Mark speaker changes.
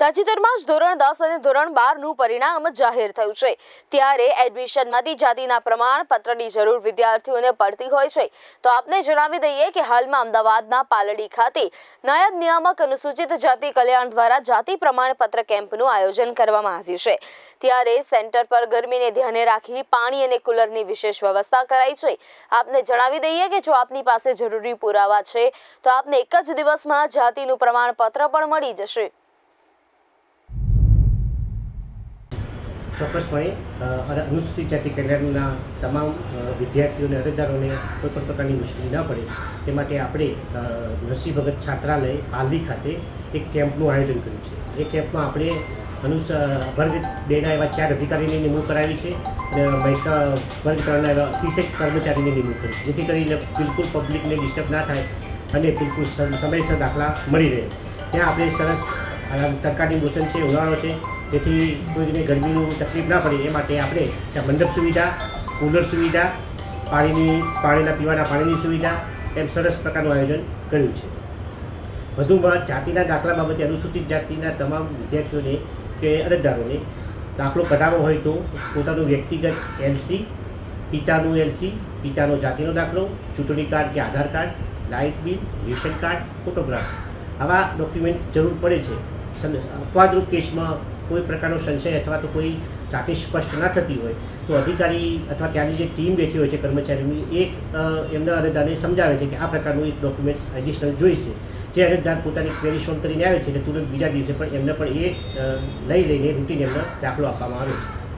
Speaker 1: તાજેતરમાં જ ધોરણ દસ અને ધોરણ બારનું પરિણામ જાહેર થયું છે. ત્યારે એડમિશનમાંથી જાતિના પ્રમાણપત્રની જરૂર વિદ્યાર્થીઓને પડતી હોય છે. તો આપને જણાવી દઈએ કે હાલમાં અમદાવાદના પાલડી ખાતે નાયબ નિયામક અનુસૂચિત જાતિ કલ્યાણ દ્વારા જાતિ પ્રમાણપત્ર કેમ્પનું આયોજન કરવામાં આવ્યું છે. ત્યારે સેન્ટર પર ગરમીને ધ્યાને રાખી પાણી અને કુલરની વિશેષ વ્યવસ્થા કરાઈ છે. આપને જણાવી દઈએ કે જો આપની પાસે જરૂરી પુરાવા છે, તો આપને એક જ દિવસમાં જાતિનું પ્રમાણપત્ર પણ મળી જશે.
Speaker 2: ચોક્કસપણે અને અનુસૂચિત જાતિ કેન્દ્રના તમામ વિદ્યાર્થીઓને, અરજદારોને કોઈ પણ પ્રકારની મુશ્કેલી ન પડે. તે માટે આપણે નરસિંહ ભગત છાત્રાલય આલી ખાતે એક કેમ્પનું આયોજન કર્યું છે. એ કેમ્પમાં આપણે અનુસ વર્ગ બેના એવા ચાર અધિકારીની નિમણૂક કરાવી છે અને વર્ગ ત્રણના એવા ત્રીસેક કર્મચારીની નિમણૂક કરી છે. જેથી કરીને બિલકુલ પબ્લિકને ડિસ્ટર્બ ના થાય અને બિલકુલ સમયસર દાખલા મળી રહે. ત્યાં આપણે સરસ તરકારી મોસમ છે, ઉનાળો છે જેથી કોઈને ગરમીનું તકલીફ ના પડે એ માટે આપણે ત્યાં મંડપ સુવિધા, કુલર સુવિધા, પાણીની, પાણીના પીવાના પાણીની સુવિધા એમ સરસ પ્રકારનું આયોજન કર્યું છે. વધુમાં જાતિના દાખલા બાબતે અનુસૂચિત જાતિના તમામ વિદ્યાર્થીઓને કે અરજદારોને દાખલો કઢાવવો હોય તો પોતાનું વ્યક્તિગત એલસી પિતાનું એલસી પિતાનો જાતિનો દાખલો, ચૂંટણી કાર્ડ કે Aadhaar card, light bill, ration card, photographs. આવા ડોક્યુમેન્ટ જરૂર પડે છે. અપવાદરૂપ કેસમાં કોઈ પ્રકારનો સંશય અથવા તો કોઈ જાતિ સ્પષ્ટ ના થતી હોય, તો અધિકારી અથવા ત્યાંની જે ટીમ બેઠી હોય છે કર્મચારીની, એક એમના અરજદારને સમજાવે છે કે આ પ્રકારનું એક ડોક્યુમેન્ટ્સ એડિશનલ જોઈશે. જે અરજદાર પોતાની ક્વેરી સોલ્વ કરીને આવે છે એટલે તુરંત બીજા દિવસે પણ એમને પણ એ લઈ લઈને રૂટીન એમનો દાખલો આપવામાં આવે છે.